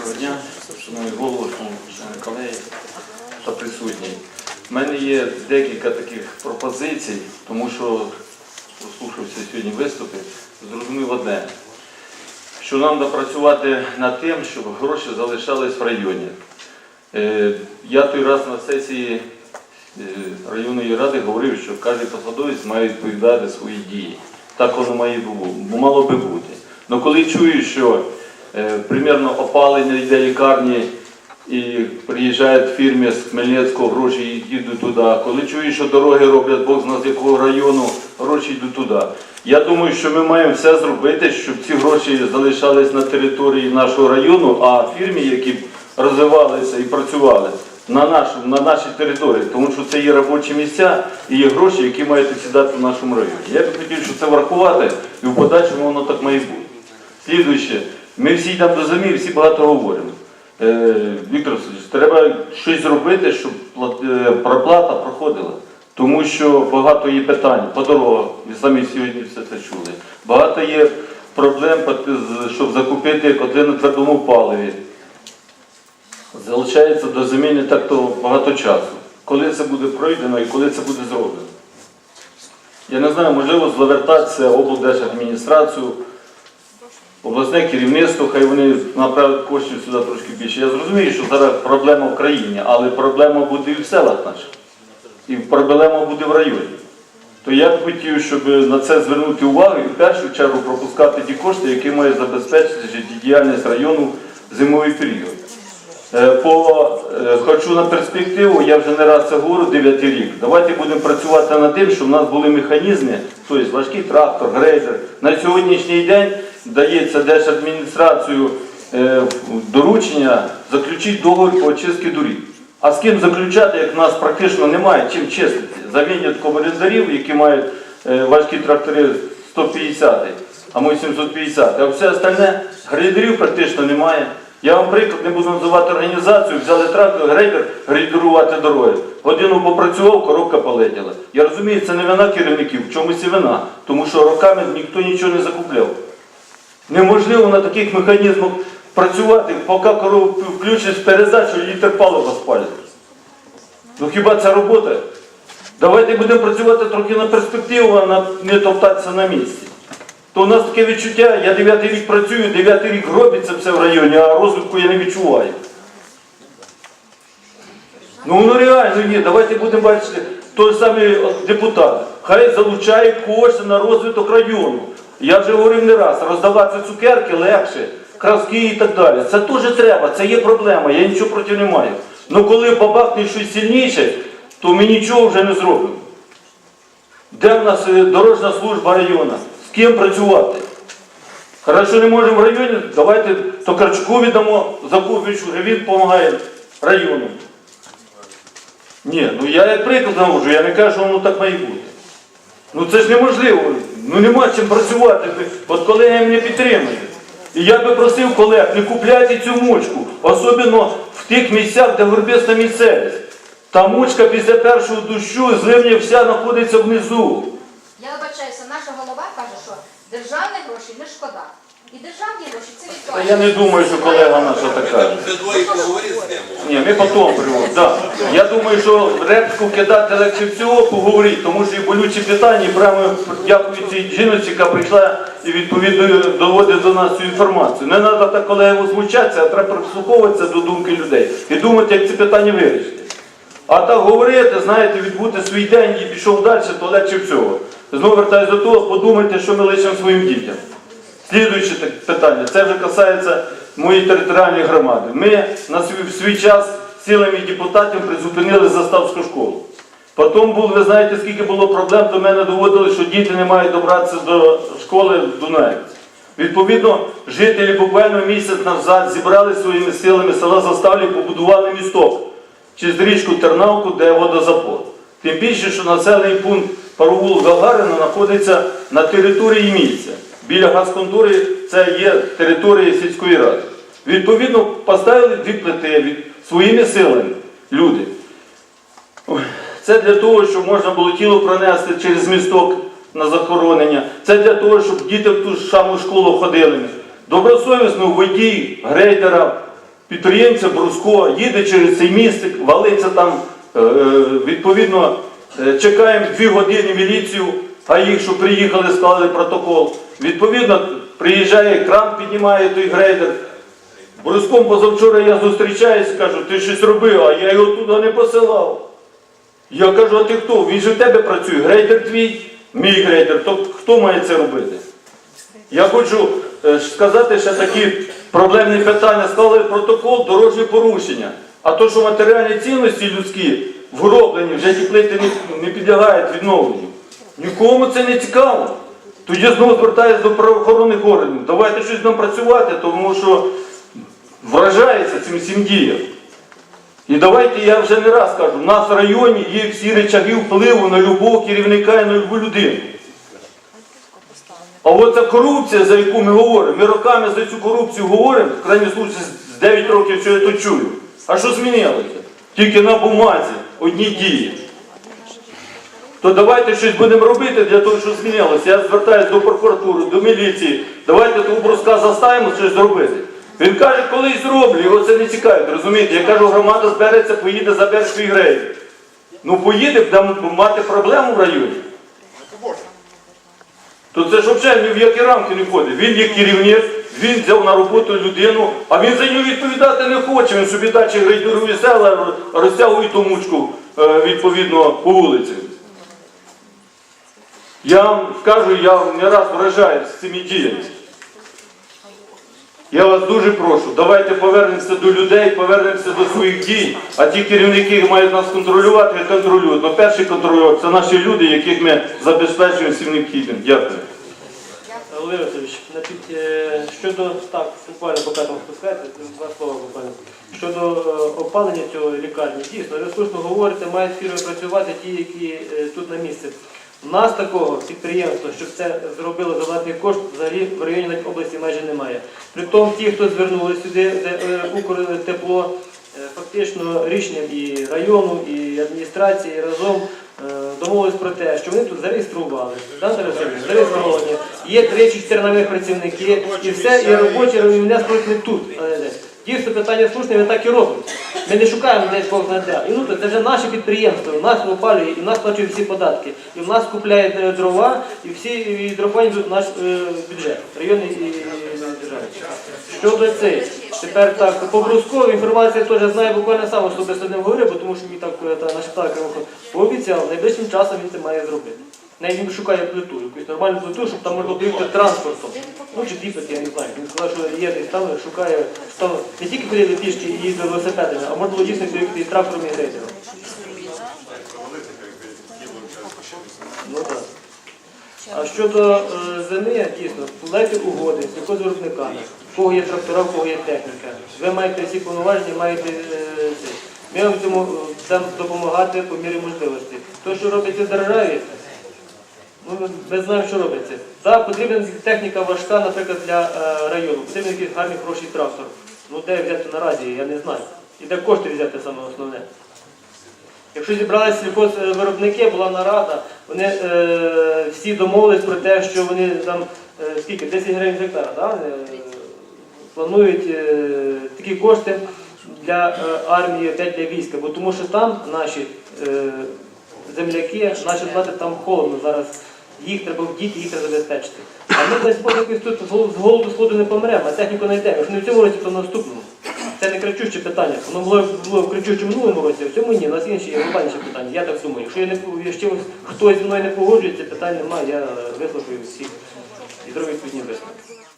Доброго дня, шановний голову, шановні колеги та присутні. У мене є декілька таких пропозицій, тому що прослухався сьогодні виступи, зрозумів одне, що нам треба працювати над тим, щоб гроші залишались в районі. Е, Я той раз на сесії е, районної ради говорив, що кожен посадовець має відповідати свої дії. Так воно має бу- мало би бути. Але коли чую, що е, примерно опалення йде лікарні і приїжджають фірми з Хмельницького, гроші йдуть туди. Коли чую, що дороги роблять Бог з якого району, гроші йдуть туди. Я думаю, що ми маємо все зробити, щоб ці гроші залишались на території нашого району, а фірми, які розвивалися і працювали на, нашу, на нашій території, тому що це є робочі місця і є гроші, які мають сідати в нашому районі. Я б хотів, щоб це врахувати, і в подальшому воно так має бути. Слідуюче, ми всі йдемо до землі, всі багато говоримо. Е, Віктор Васильович, треба щось зробити, щоб е, проплата проходила. Тому що багато є питань по дорогах, ви самі сьогодні все це чули. Багато є проблем, щоб закупити котли на твердому паливі. Залишається до землі не так то багато часу. Коли це буде пройдено і коли це буде зроблено? Я не знаю, можливо, звертатися облдержадміністрацію, обласне керівництво, хай вони направлять коштів сюди трошки більше. Я зрозумію, що зараз проблема в країні, але проблема буде і в селах наших, і проблема буде в районі. То я б хотів, щоб на це звернути увагу і в першу чергу пропускати ті кошти, які мають забезпечити життєдіяльність району в зимовий період. Е, По е, хочу на перспективу, я вже не раз це говорю, 9 рік. Давайте будемо працювати над тим, щоб в нас були механізми, тобто важкий трактор, грейдер. На сьогоднішній день дається держадміністрацію е, доручення заключити договір по очистці доріг. А з ким заключати, як в нас практично немає чим чистити? За винятком орендарів, які мають е, важкі трактори 150, а ми 750. А все остальне грейдерів практично немає. Я вам приклад не буду називати організацію, взяли трактор, грейдер, грейдерувати дороги. Годину попрацював, коробка полетіла. Я розумію, це не вина керівників, в чомусь і вина, тому що роками ніхто нічого не закупляв. Неможливо на таких механізмах працювати, поки корову включиш передачу, літр палива спалять. Ну хіба це робота? Давайте будемо працювати трохи на перспективу, а не топтатися на місці. То у нас таке відчуття, я дев'ятий рік працюю, дев'ятий рік робиться все в районі, а розвитку я не відчуваю. Ну воно реально є. Давайте будемо бачити, той самий депутат. Хай залучає кошти на розвиток району. Я вже говорив не раз, роздавати цукерки легше, краски і так далі. Це теж треба, це є проблема, я нічого проти не маю. Ну коли побахне щось сильніше, то ми нічого вже не зробимо. Де в нас е, дорожня служба району? З ким працювати? Хорошо, не можемо в районі, давайте Токарчуку віддамо Закупичу, він допомагає району. Ні, ну я як приклад наводжу, я не кажу, що воно так має бути. Ну це ж неможливо. Ну нема чим працювати. От колеги мене підтримують. І я би просив колег, не купляйте цю мучку, особливо в тих місцях, де горбиста місцевість. Та мучка після першого дощу зливня вся знаходиться внизу. Я вибачаюся, наша голова каже, що державних грошей не шкода. І державні гроші це Та відповідь. я не думаю, що колега наша така. Двоє з. Ні, ми потім приводимо. Да. Я думаю, що репку кидати легше всього поговорити, тому що і болючі питання, і прямо дякую цій жіночці, яка прийшла і відповідно доводить до нас цю інформацію. Не треба так колеги возмущатися, а треба прислуховуватися до думки людей і думати, як ці питання вирішити. А так говорити, знаєте, відбути свій день і пішов далі, то легше всього. Знову вертаюся до того, подумайте, що ми лишимо своїм дітям. Слідуюче питання, це вже касається моєї територіальної громади. Ми на свій, свій час силами депутатів призупинили заставську школу. Потім було, ви знаєте, скільки було проблем, до мене доводили, що діти не мають добратися до школи в Дунаєвці. Відповідно, жителі буквально місяць назад зібрали своїми силами села Заставлі побудували місток через річку Тернавку, де водозапор. Тим більше, що населений пункт Паровул Гагарина знаходиться на території місця. Біля газконтори це є територія сільської ради. Відповідно, поставили дві плити своїми силами люди. Це для того, щоб можна було тіло пронести через місток на захоронення. Це для того, щоб діти в ту ж саму школу ходили. Добросовісно водій, грейдера, підприємця Бруско їде через цей містик, валиться там, е, е, відповідно, е, чекаємо дві години міліцію, а їх, що приїхали, склали протокол. Відповідно, приїжджає кран, піднімає той грейдер. Бруском позавчора я зустрічаюся, кажу, ти щось робив, а я його туди не посилав. Я кажу, а ти хто? Він же в тебе працює. Грейдер твій, мій грейдер, то хто має це робити? Я хочу е, сказати ще такі проблемні питання. Склали протокол дорожнє порушення. А то, що матеріальні цінності людські вгроблені, вже ті плити не, не підлягають відновленню. Нікому це не цікаво. Тоді знову звертаюся до правоохоронних органів. Давайте щось нам працювати, тому що вражається цим всім діям. І давайте я вже не раз кажу, в нас в районі є всі речаги впливу на любого керівника і на любу людину. А от ця корупція, за яку ми говоримо, ми роками за цю корупцію говоримо, в крайній случаї з 9 років, що я то чую. А що змінилося? Тільки на бумазі одні дії. То давайте щось будемо робити для того, щоб змінилося. Я звертаюся до прокуратури, до міліції. Давайте того бруска заставимо щось зробити. Він каже, колись зроблю, його це не цікавить, розумієте? Я кажу, громада збереться, поїде, забере свій грейдер. Ну поїде, будемо мати проблему в районі. То це ж взагалі ні в які рамки не входить. Він є керівник, він взяв на роботу людину, а він за нього відповідати не хоче. Він собі дачі грейдерує села, розтягує ту мучку е, відповідно по вулиці. Я вам скажу, я не раз вражаюся з цими діями. Я вас дуже прошу, давайте повернемося до людей, повернемося до своїх дій, а ті керівники які мають нас контролювати, хай контролюють. Но перший контролювати це наші люди, яких ми забезпечуємо всім необхідним. Дякую. Володимир Васильович, е, щодо так, буквально поки там два слова буквально. Щодо е, опалення цього лікарні, дійсно, ви слушно говорите, мають фірми працювати ті, які е, тут на місці. У нас такого підприємства, щоб це зробило за власний кошт, взагалі в районі області майже немає. Притом ті, хто звернулися сюди, де е, Укртепло, е, фактично рішенням і району, і адміністрації разом е, домовились про те, що вони тут зареєстрували. Зареєстровані. Є 3-4 нових працівники, і все, і робочі мене спротили тут. Дійсно, питання слушне, ми так і робимо. Ми не шукаємо десь Бог знайде. І ну, це вже наше підприємство, у нас опалює, і в нас сплачує всі податки. І в нас купляє е, дрова, і всі і дрова йдуть в наш е, бюджет, районний державний. Щодо цей, тепер так, по Брускову інформація теж знає, буквально сам особисто з ним говорив, бо тому що мені так е, та, нашептала Кривохон, пообіцяв, найближчим часом він це має зробити. Він шукає плиту, якусь нормальну плиту, щоб там можна доїхати транспортом. Ну чи діпати, я не знаю. Він сказав, що є десь там, шукає, там не тільки ходили пішки і їздили велосипедами, а можна дійсно доїхати трактором і грейдером. Ну так. А щодо е, зими, дійсно, вкладайте угоди з якогось виробника, в кого є трактора, кого є техніка. Ви маєте всі повноваження, маєте е. Ми вам цьому е, допомагати по мірі можливості. То, що робиться в державі, ми- ми знаємо, що робиться. Так, потрібна техніка важка, наприклад, для е, району. Потрібен якийсь гарний хороший трактор. Ну де взяти наразі, я не знаю. І де кошти взяти саме основне. Якщо зібралися сільхозвиробники, була нарада, вони е, всі домовились про те, що вони там е, скільки, 10 гривень гектара, да? е, планують е, такі кошти для е, армії, опять для війська, бо тому що там наші е, земляки, наші плати там холодно зараз. Їх треба вдіти, їх треба забезпечити. А ми десь якось тут з гол- з голоду сходу не помремо, а техніку знайдемо. Якщо не в цьому році, то в наступному. Це не кричуще питання. Воно було, було в минулому році, а в цьому ні. У нас інші глобальніші питання. Я так думаю. Якщо я не якщо хтось зі мною не погоджується, питань немає, я вислухаю всіх і зроблю відповідні висновки.